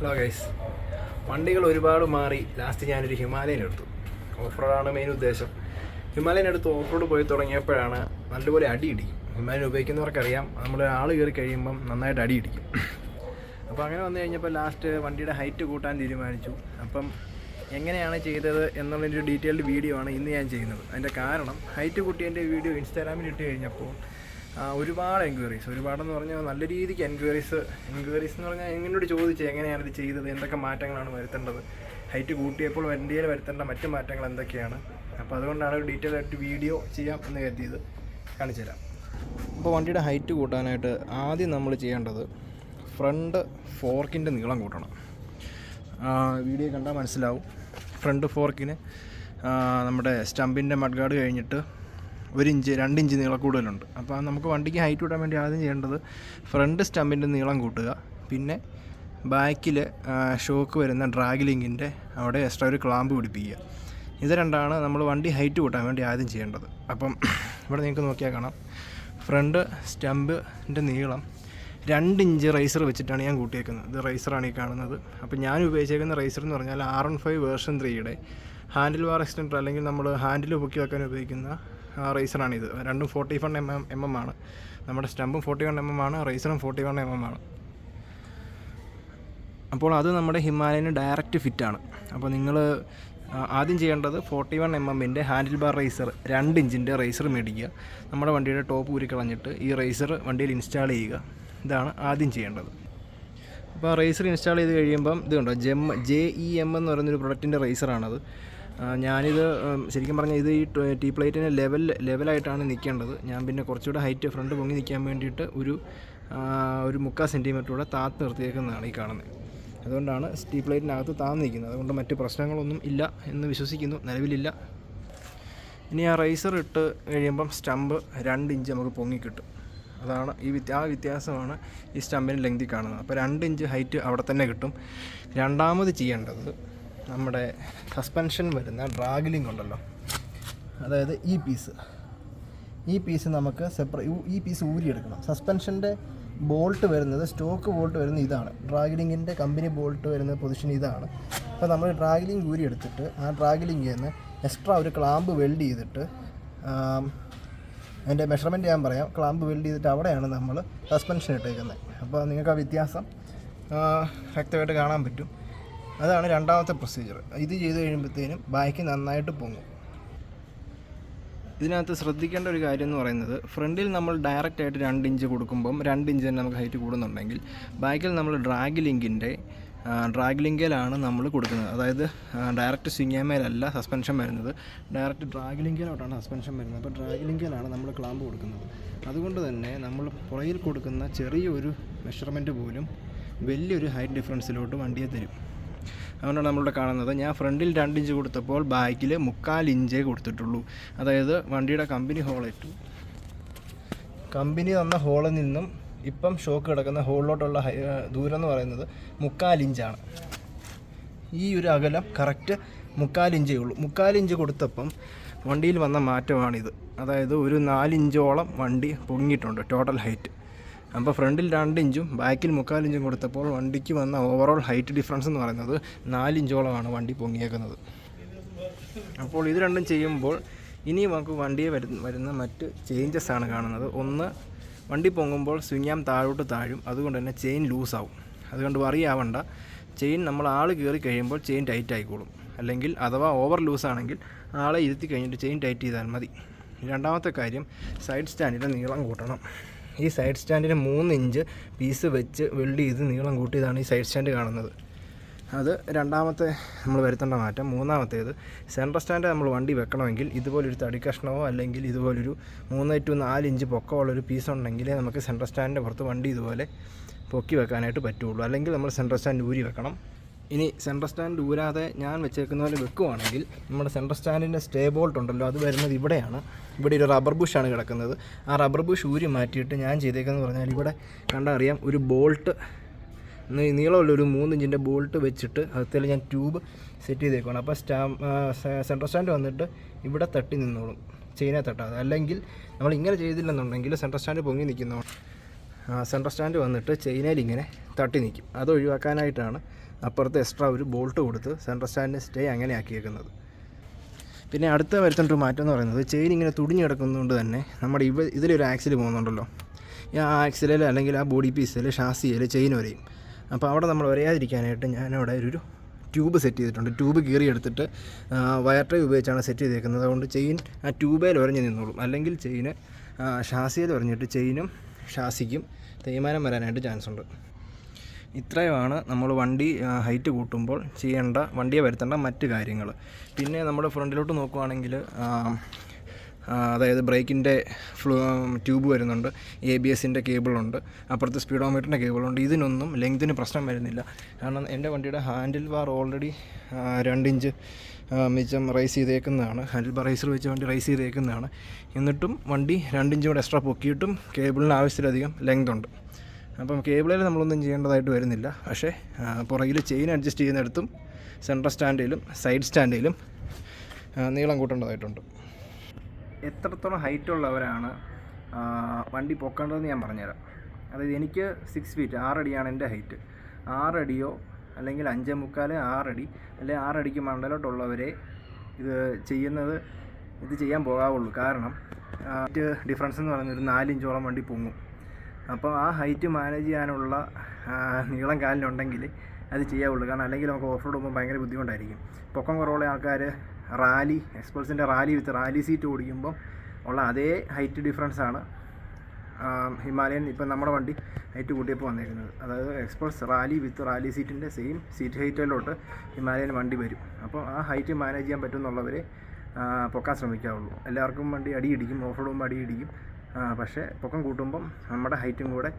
Hello guys വണ്ടികൾ ഒരുപാട് മാറി. ലാസ്റ്റ് ഞാനൊരു ഹിമാലയൻ എടുത്തു. ഓഫ് റോഡാണ് മെയിൻ ഉദ്ദേശം. ഹിമാലയൻ എടുത്ത് ഓഫ് റോഡ് പോയി തുടങ്ങിയപ്പോഴാണ് നല്ലപോലെ അടി ഇടിക്കും ഹിമാലയൻ ഉപയോഗിക്കുന്നവർക്കറിയാം. നമ്മൾ ആൾ കയറി കഴിയുമ്പം നന്നായിട്ട് അടി ഇടിക്കും അപ്പോൾ അങ്ങനെ വന്നു കഴിഞ്ഞപ്പോൾ ലാസ്റ്റ് വണ്ടിയുടെ ഹൈറ്റ് കൂട്ടാൻ തീരുമാനിച്ചു. അപ്പം എങ്ങനെയാണ് ചെയ്തത് ഒരു ഡീറ്റെയിൽഡ് വീഡിയോ ആണ് ഇന്ന് ഞാൻ ചെയ്യുന്നത്. അതിന്റെ കാരണം ഹൈറ്റ് കൂട്ടിയതിന്റെ വീഡിയോ ഇൻസ്റ്റാഗ്രാമിൽ ഇട്ട് കഴിഞ്ഞപ്പോൾ ഒരുപാട് എൻക്വയറീസ് ഒരുപാടെന്ന് പറഞ്ഞാൽ നല്ല രീതിക്ക് എൻക്വയറീസ് എൻക്വയറീസ് എന്ന് പറഞ്ഞാൽ എന്നോട് ചോദിച്ചു എങ്ങനെയാണ് ഇത് ചെയ്തത്? എന്തൊക്കെ മാറ്റങ്ങളാണ് വരുത്തേണ്ടത്? ഹൈറ്റ് കൂട്ടിയപ്പോൾ വണ്ടിയിൽ വരുത്തേണ്ട മറ്റ് മാറ്റങ്ങൾ എന്തൊക്കെയാണ്? അപ്പോൾ അതുകൊണ്ടാണ് ഒരു ഡീറ്റെയിൽ ആയിട്ട് വീഡിയോ ചെയ്യാം എന്ന് കരുതിയത്. കാണിച്ചു തരാം. അപ്പോൾ വണ്ടിയുടെ ഹൈറ്റ് കൂട്ടാനായിട്ട് ആദ്യം നമ്മൾ ചെയ്യേണ്ടത് ഫ്രണ്ട് ഫോർക്കിന്റെ നീളം കൂട്ടണം. വീഡിയോ കണ്ടാൽ മനസ്സിലാവും. ഫ്രണ്ട് ഫോർക്കിന് നമ്മുടെ സ്റ്റമ്പിന്റെ മഡ്ഗാർഡ് കഴിഞ്ഞിട്ട് ഒരു ഇഞ്ച് ഇഞ്ച് നീളം കൂടുതലുണ്ട്. അപ്പോൾ നമുക്ക് വണ്ടിക്ക് ഹൈറ്റ് കൂട്ടാൻ വേണ്ടി ആദ്യം ചെയ്യേണ്ടത് ഫ്രണ്ട് സ്റ്റമ്പിന്റെ നീളം കൂട്ടുക. പിന്നെ ബാക്കിൽ ഷോക്ക് വരുന്ന ഡ്രാഗ് ലിങ്കിന്റെ അവിടെ എക്സ്ട്രാ ഒരു ക്ലാമ്പ് പിടിപ്പിക്കുക. ഇത് രണ്ടാണ് നമ്മൾ വണ്ടി ഹൈറ്റ് കൂട്ടാൻ വേണ്ടി ആദ്യം ചെയ്യേണ്ടത്. അപ്പം ഇവിടെ നിങ്ങൾക്ക് നോക്കിയാൽ കാണാം. ഫ്രണ്ട് സ്റ്റമ്പിന്റെ നീളം രണ്ട് ഇഞ്ച് റൈസർ വെച്ചിട്ടാണ് ഞാൻ കൂട്ടിയേക്കുന്നത്. ഇത് റൈസറാണ് ഈ കാണുന്നത്. അപ്പോൾ ഞാൻ ഉപയോഗിച്ചേക്കുന്ന റൈസർ എന്ന് പറഞ്ഞാൽ ആർ വൺ ഫൈവ് വേർഷൻ ത്രീയുടെ ഹാൻഡിൽ ബാർ എക്സ്റ്റൻഡർ അല്ലെങ്കിൽ നമ്മൾ ഹാൻഡിൽ പൊക്കി വെക്കാൻ ഉപയോഗിക്കുന്ന റൈസറാണിത്. രണ്ടും forty one M M M M ആണ്. നമ്മുടെ സ്റ്റമ്പും ഫോർട്ടി വൺ എം എം ആണ് റേസറും ഫോർട്ടി വൺ എം എം ആണ്. അപ്പോൾ അത് നമ്മുടെ ഹിമാലയന് ഡയറക്റ്റ് ഫിറ്റാണ് അപ്പോൾ നിങ്ങൾ ആദ്യം ചെയ്യേണ്ടത് ഫോർട്ടി വൺ എം എമ്മിന്റെ ഹാൻഡിൽ ബാർ റേസർ രണ്ട് ഇഞ്ചിന്റെ റേസർ മേടിക്കുക. നമ്മുടെ വണ്ടിയുടെ ടോപ്പ് ഊരി കളഞ്ഞിട്ട് ഈ റേസർ വണ്ടിയിൽ ഇൻസ്റ്റാൾ ചെയ്യുക. ഇതാണ് ആദ്യം ചെയ്യേണ്ടത്. അപ്പോൾ ആ റേസർ ഇൻസ്റ്റാൾ ചെയ്ത് കഴിയുമ്പം ഇത് കണ്ടോ ജെം ജെ ഇ എം എന്ന് പറയുന്നൊരു പ്രൊഡക്റ്റിന്റെ റേസറാണത് ഞാനിത് ശരിക്കും പറഞ്ഞാൽ ഇത് ഈ ട- ടീ പ്ലേറ്റിന് ലെവൽ ലെവലായിട്ടാണ് നിൽക്കേണ്ടത് ഞാൻ പിന്നെ കുറച്ചുകൂടെ ഹൈറ്റ് ഫ്രണ്ട് പൊങ്ങി നിൽക്കാൻ വേണ്ടിയിട്ട് ഒരു ഒരു മുക്കാൽ സെന്റിമീറ്റർ കൂടെ താത്ത് നിർത്തിയേക്കുന്നതാണ് ഈ കാണുന്നത് അതുകൊണ്ടാണ് സ്റ്റീ പ്ലേറ്റിനകത്ത് താന്ന് നിൽക്കുന്നത് അതുകൊണ്ട് മറ്റ് പ്രശ്നങ്ങളൊന്നും ഇല്ല എന്ന് വിശ്വസിക്കുന്നു. നിലവിലില്ല. ഇനി ആ റൈസർ ഇട്ട് കഴിയുമ്പം സ്റ്റമ്പ് രണ്ട് ഇഞ്ച് നമുക്ക് പൊങ്ങി കിട്ടും. അതാണ് ഈ വ്യത്യ ആ വ്യത്യാസമാണ് ഈ സ്റ്റമ്പിന് ലെങ്തി കാണുന്നത്. അപ്പോൾ രണ്ട് ഇഞ്ച് ഹൈറ്റ് അവിടെ തന്നെ കിട്ടും. രണ്ടാമത് ചെയ്യേണ്ടത് നമ്മുടെ സസ്പെൻഷൻ വരുന്ന ഡ്രാഗിലിംഗ് ഉണ്ടല്ലോ. അതായത് ഈ പീസ് ഈ പീസ് നമുക്ക് സെപ്പറേ ഈ പീസ് ഊരിയെടുക്കണം. സസ്പെൻഷന്റെ ബോൾട്ട് വരുന്നത് സ്റ്റോക്ക് ബോൾട്ട് വരുന്നത് ഇതാണ്. ഡ്രാഗിലിങ്ങിന്റെ കമ്പനി ബോൾട്ട് വരുന്ന പൊസിഷൻ ഇതാണ്. അപ്പോൾ നമ്മൾ ഡ്രാഗിലിംഗ് ഊരിയെടുത്തിട്ട് ആ ഡ്രാഗിലിംഗിൽ നിന്ന് എക്സ്ട്രാ ഒരു ക്ലാമ്പ് വെൽഡ് ചെയ്തിട്ട് അതിന്റെ മെഷർമെന്റ് ഞാൻ പറയാം. ക്ലാമ്പ് വെൽഡ് ചെയ്തിട്ട് അവിടെയാണ് നമ്മൾ സസ്പെൻഷൻ ഇട്ടേക്കുന്നത്. അപ്പോൾ നിങ്ങൾക്ക് ആ വ്യത്യാസം വ്യക്തമായിട്ട് കാണാൻ പറ്റും. അതാണ് രണ്ടാമത്തെ പ്രൊസീജിയർ ഇത് ചെയ്ത് കഴിയുമ്പോഴത്തേനും ബാക്ക് നന്നായിട്ട് പൊങ്ങും. ഇതിനകത്ത് ശ്രദ്ധിക്കേണ്ട ഒരു കാര്യം എന്ന് പറയുന്നത് ഫ്രണ്ടിൽ നമ്മൾ ഡയറക്റ്റ് ആയിട്ട് രണ്ട് ഇഞ്ച് കൊടുക്കുമ്പം രണ്ട് ഇഞ്ച് തന്നെ നമുക്ക് ഹൈറ്റ് കൂടുന്നുണ്ടെങ്കിൽ ബാക്കിൽ നമ്മൾ ഡ്രാഗ് ലിങ്കിന്റെ ഡ്രാഗ് ലിങ്കിലാണ് നമ്മൾ കൊടുക്കുന്നത്. അതായത് ഡയറക്റ്റ് സ്വിങ്ങാമേലല്ല സസ്പെൻഷൻ വരുന്നത്. ഡയറക്റ്റ് ഡ്രാഗ് ലിങ്കിലോട്ടാണ് സസ്പെൻഷൻ വരുന്നത്. അപ്പോൾ ഡ്രാഗ് ലിങ്കിലാണ് നമ്മൾ ക്ലാമ്പ് കൊടുക്കുന്നത്. അതുകൊണ്ട് തന്നെ നമ്മൾ പുറയിൽ കൊടുക്കുന്ന ചെറിയൊരു മെഷർമെന്റ് പോലും വലിയൊരു ഹൈറ്റ് ഡിഫറൻസിലോട്ട് വണ്ടിയെ തരും. അതുകൊണ്ടാണ് നമ്മളിവിടെ കാണുന്നത്. ഞാൻ ഫ്രണ്ടിൽ രണ്ട് ഇഞ്ച് കൊടുത്തപ്പോൾ ബാക്കിൽ മുക്കാൽ ഇഞ്ചേ കൊടുത്തിട്ടുള്ളൂ. അതായത് വണ്ടിയുടെ കമ്പനി ഹോളേറ്റു കമ്പനി തന്ന ഹോളിൽ നിന്നും ഇപ്പം ഷോക്ക് കിടക്കുന്ന ഹോളിലോട്ടുള്ള ദൂരം എന്ന് പറയുന്നത് മുക്കാൽ ഇഞ്ചാണ്. ഈ ഒരു അകലം കറക്റ്റ് മുക്കാൽ ഇഞ്ചേ ഉള്ളൂ. മുക്കാൽ ഇഞ്ച് കൊടുത്തപ്പം വണ്ടിയിൽ വന്ന മാറ്റമാണിത്. അതായത് ഒരു നാലിഞ്ചോളം വണ്ടി പൊങ്ങിയിട്ടുണ്ട് ടോട്ടൽ ഹൈറ്റ് അപ്പോൾ ഫ്രണ്ടിൽ രണ്ട് ഇഞ്ചും ബാക്കിൽ മുക്കാൽ ഇഞ്ചും കൊടുത്തപ്പോൾ വണ്ടിക്ക് വന്ന ഓവറോൾ ഹൈറ്റ് ഡിഫറൻസ് എന്ന് പറയുന്നത് നാലിഞ്ചോളമാണ് വണ്ടി പൊങ്ങിയേക്കുന്നത്. അപ്പോൾ ഇത് രണ്ടും ചെയ്യുമ്പോൾ ഇനി നമുക്ക് വണ്ടിയെ വരുന്ന മറ്റ് ചേഞ്ചസ് ആണ് കാണുന്നത്. ഒന്ന് വണ്ടി പൊങ്ങുമ്പോൾ സ്വിങ്ങാം താഴോട്ട് താഴും. അതുകൊണ്ട് തന്നെ ചെയിൻ ലൂസാവും അതുകൊണ്ട് വറി ആവണ്ട. ചെയിൻ നമ്മൾ ആൾ കയറി കഴിയുമ്പോൾ ചെയിൻ ടൈറ്റ് ആയിക്കോളും. അല്ലെങ്കിൽ അഥവാ ഓവർ ലൂസാണെങ്കിൽ ആളെ ഇരുത്തി കഴിഞ്ഞിട്ട് ചെയിൻ ടൈറ്റ് ചെയ്താൽ മതി. രണ്ടാമത്തെ കാര്യം സൈഡ് സ്റ്റാൻഡിന്റെ നീളം കൂട്ടണം. ഈ സൈഡ് സ്റ്റാൻഡിന് മൂന്ന് ഇഞ്ച് പീസ് വെച്ച് വെൽഡ് ചെയ്ത് നീളം കൂട്ടിയതാണ് ഈ സൈഡ് സ്റ്റാൻഡ് കാണുന്നത്. അത് രണ്ടാമത്തെ നമ്മൾ വരുത്തേണ്ട മാറ്റം. മൂന്നാമത്തേത് സെൻട്രൽ സ്റ്റാൻഡ് നമ്മൾ വണ്ടി വെക്കണമെങ്കിൽ ഇതുപോലൊരു തടി കഷ്ണമോ അല്ലെങ്കിൽ ഇതുപോലൊരു മൂന്ന് ടു നാല് ഇഞ്ച് പൊക്കമുള്ളൊരു പീസ് ഉണ്ടെങ്കിലേ നമുക്ക് സെൻട്രൽ സ്റ്റാൻഡിന്റെ പുറത്ത് വണ്ടി ഇതുപോലെ പൊക്കി വെക്കാനായിട്ട് പറ്റുള്ളൂ. അല്ലെങ്കിൽ നമ്മൾ സെൻട്രൽ സ്റ്റാൻഡ് ഊരി വെക്കണം. ഇനി സെൻട്രൽ സ്റ്റാൻഡ് ഊരാതെ ഞാൻ വെച്ചേക്കുന്ന പോലെ വെക്കുവാണെങ്കിൽ നമ്മുടെ സെൻട്രൽ സ്റ്റാൻഡിന്റെ സ്റ്റേ ബോൾട്ട് ഉണ്ടല്ലോ അത് വരുന്നത് ഇവിടെയാണ്. ഇവിടെ ഒരു റബ്ബർ ബുഷാണ് കിടക്കുന്നത്. ആ റബ്ബർ ബുഷ് ഊരി മാറ്റിയിട്ട് ഞാൻ ചെയ്തേക്കെന്ന് പറഞ്ഞാൽ ഇവിടെ കണ്ടറിയാം ഒരു ബോൾട്ട് നീളമുള്ള ഒരു മൂന്ന് ഇഞ്ചിന്റെ ബോൾട്ട് വെച്ചിട്ട് അതിൽ ഞാൻ ട്യൂബ് സെറ്റ് ചെയ്തേക്കുവാണ്. അപ്പോൾ സ്റ്റാ സെൻട്രൽ സ്റ്റാൻഡ് വന്നിട്ട് ഇവിടെ തട്ടി നിന്നോളും. ചെയിനെ തട്ടാതെ. അല്ലെങ്കിൽ നമ്മൾ ഇങ്ങനെ ചെയ്തില്ലെന്നുണ്ടെങ്കിൽ സെൻട്രൽ സ്റ്റാൻഡ് പൊങ്ങി നിൽക്കുന്നോ സെൻട്രൽ സ്റ്റാൻഡ് വന്നിട്ട് ചെയിനയിൽ ഇങ്ങനെ തട്ടി നിൽക്കും. അത് ഒഴിവാക്കാനായിട്ടാണ് അപ്പുറത്ത് എക്സ്ട്രാ ഒരു ബോൾട്ട് കൊടുത്ത് സെൻട്രൽ സ്റ്റാൻഡിന് സ്റ്റേ അങ്ങനെ ആക്കിയേക്കുന്നത് പിന്നെ അടുത്ത വരുത്തേണ്ട ഒരു മാറ്റം എന്ന് പറയുന്നത് ചെയിൻ ഇങ്ങനെ തുടിഞ്ഞു കിടക്കുന്നതുകൊണ്ട് തന്നെ നമ്മുടെ ഇവ ഇതിലൊരു ആക്സിൽ പോകുന്നുണ്ടല്ലോ. ഈ ആ ആക്സിലിൽ അല്ലെങ്കിൽ ആ ബോഡി പീസിൽ ഷാസിയിൽ ചെയിൻ വരെയും. അപ്പോൾ അവിടെ നമ്മൾ വരയാതിരിക്കാനായിട്ട് ഞാനവിടെ ഒരു ട്യൂബ് സെറ്റ് ചെയ്തിട്ടുണ്ട്. ട്യൂബ് കീറി എടുത്തിട്ട് വയർ ട്രേ ഉപയോഗിച്ചാണ് സെറ്റ് ചെയ്തേക്കുന്നത്. അതുകൊണ്ട് ചെയിൻ ആ ട്യൂബേൽ ഉരഞ്ഞ് നിന്നോളും. അല്ലെങ്കിൽ ചെയിന് ഷാസിയിൽ ഉരഞ്ഞിട്ട് ചെയിനും ഷാസിക്കും തേയ്മാനം വരാനായിട്ട് ചാൻസ് ഉണ്ട്. ഇത്രയുമാണ് നമ്മൾ വണ്ടി ഹൈറ്റ് കൂട്ടുമ്പോൾ ചെയ്യേണ്ട വണ്ടിയെ വരുത്തേണ്ട മറ്റ് കാര്യങ്ങൾ. പിന്നെ നമ്മൾ ഫ്രണ്ടിലോട്ട് നോക്കുവാണെങ്കിൽ അതായത് ബ്രേക്കിന്റെ ഫ്ലൂ ട്യൂബ് വരുന്നുണ്ട് എ ബി എസിന്റെ കേബിളുണ്ട് അപ്പുറത്ത് സ്പീഡോമീറ്ററിന്റെ കേബിളുണ്ട്. ഇതിനൊന്നും ലെങ്തിന് പ്രശ്നം വരുന്നില്ല. കാരണം എന്റെ വണ്ടിയുടെ ഹാൻഡിൽ ബാർ ഓൾറെഡി രണ്ടിഞ്ച് മിച്ചം റൈസ് ചെയ്തേക്കുന്നതാണ്. ഹാൻഡിൽ ബാർ റൈസർ വെച്ച് വണ്ടി റൈസ് ചെയ്തേക്കുന്നതാണ്. എന്നിട്ടും വണ്ടി രണ്ടിഞ്ചും കൂടെ എക്സ്ട്രാ പൊക്കിയിട്ടും കേബിളിന് ആവശ്യത്തിലധികം ലെങ്ത് ഉണ്ട്. അപ്പം കേബിളിൽ നമ്മളൊന്നും ചെയ്യേണ്ടതായിട്ട് വരുന്നില്ല. പക്ഷേ പുറകിൽ ചെയിൻ അഡ്ജസ്റ്റ് ചെയ്യുന്നിടത്തും സെൻട്രൽ സ്റ്റാൻഡിലും സൈഡ് സ്റ്റാൻഡിലും നീളം കൂട്ടേണ്ടതായിട്ടുണ്ട്. എത്രത്തോളം ഹൈറ്റ് ഉള്ളവരാണ് വണ്ടി പൊക്കേണ്ടതെന്ന് ഞാൻ പറഞ്ഞുതരാം. അതായത് എനിക്ക് സിക്സ് ഫീറ്റ് ആറടിയാണ് എന്റെ ഹൈറ്റ്. ആറടിയോ അല്ലെങ്കിൽ അഞ്ചേ മുക്കാൽ ആറടി അല്ലെങ്കിൽ ആറടിക്ക് മണ്ടലോട്ടുള്ളവരെ ഇത് ചെയ്യുന്നത് ഇത് ചെയ്യാൻ പോകാവുള്ളൂ. കാരണം ഡിഫറൻസ് എന്ന് പറയുന്നത് ഒരു നാലിഞ്ചോളം വണ്ടി പൊങ്ങും. അപ്പോൾ ആ ഹൈറ്റ് മാനേജ് ചെയ്യാനുള്ള നീളം കാലിനുണ്ടെങ്കിൽ അത് ചെയ്യാവുള്ളൂ. കാരണം അല്ലെങ്കിൽ നമുക്ക് ഓഫ് റോഡ് പോകുമ്പോൾ ഭയങ്കര ബുദ്ധിമുട്ടായിരിക്കും. പൊക്കം കുറവുള്ള ആൾക്കാർ റാലി എക്സ്പൾസിന്റെ റാലി വിത്ത് റാലി സീറ്റ് ഓടിക്കുമ്പോൾ ഉള്ള അതേ ഹൈറ്റ് ഡിഫറൻസ് ആണ് ഹിമാലയൻ ഇപ്പം നമ്മുടെ വണ്ടി ഹൈറ്റ് കൂട്ടിയപ്പോൾ വന്നിരിക്കുന്നത് അതായത് എക്സ്പ്രസ് റാലി വിത്ത് റാലി സീറ്റിന്റെ സെയിം സീറ്റ് ഹൈറ്റിലോട്ട് ഹിമാലയൻ വണ്ടി വരും. അപ്പോൾ ആ ഹൈറ്റ് മാനേജ് ചെയ്യാൻ പറ്റുമെന്നുള്ളവരെ പൊക്കാൻ ശ്രമിക്കാവുള്ളൂ. എല്ലാവർക്കും വണ്ടി അടിയിടിക്കും ഓഫ് റോഡ് പോകുമ്പോൾ അടിയിടിക്കും. പക്ഷേ പൊക്കം കൂട്ടുമ്പം നമ്മുടെ ഹൈറ്റും കൂടെ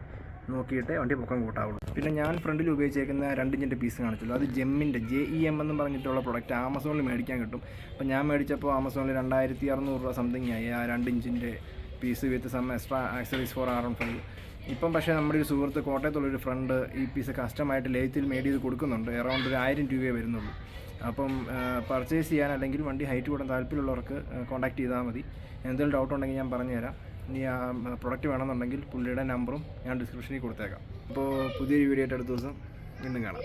നോക്കിയിട്ടേ വണ്ടി പൊക്കം കൂട്ടാവുള്ളൂ. പിന്നെ ഞാൻ ഫ്രണ്ടിൽ ഉപയോഗിച്ചേക്കുന്ന രണ്ടിഞ്ചിന്റെ പീസ് കാണിച്ചുള്ളൂ അത് ജെമ്മിന്റെ ജെ ഇ എം എന്ന് പറഞ്ഞിട്ടുള്ള പ്രൊഡക്റ്റ് ആമസോണിൽ മേടിക്കാൻ കിട്ടും. അപ്പോൾ ഞാൻ മേടിച്ചപ്പോൾ ആമസോണിൽ രണ്ടായിരത്തി അറുന്നൂറ് രൂപ സംതിങ് ആയി. ആ രണ്ടിഞ്ചിന്റെ piece with some extra accessories for R M five ഇപ്പം പക്ഷേ നമ്മുടെ ഒരു സുഹൃത്ത് കോട്ടയത്തുള്ളൊരു ഫ്രണ്ട് ഈ പീസ് കസ്റ്റമായിട്ട് ലേത്തിൽ മേഡ് ചെയ്ത് കൊടുക്കുന്നുണ്ട്. അറൗണ്ട് ഒരു ആയിരം രൂപയേ വരുന്നുള്ളൂ. അപ്പം പർച്ചേസ് ചെയ്യാൻ അല്ലെങ്കിൽ വണ്ടി ഹൈറ്റ് കൂടാൻ താല്പര്യമുള്ളവർക്ക് കോൺടാക്ട് ചെയ്താൽ മതി. എന്തെങ്കിലും ഡൗട്ട് ഉണ്ടെങ്കിൽ ഞാൻ പറഞ്ഞുതരാം. ഇനി ആ പ്രൊഡക്റ്റ് വേണമെന്നുണ്ടെങ്കിൽ പുള്ളിയുടെ നമ്പറും ഞാൻ ഡിസ്ക്രിപ്ഷനിൽ കൊടുത്തേക്കാം. അപ്പോൾ പുതിയൊരു വീഡിയോ ആയിട്ട് അടുത്ത ദിവസം വീണ്ടും കാണാം.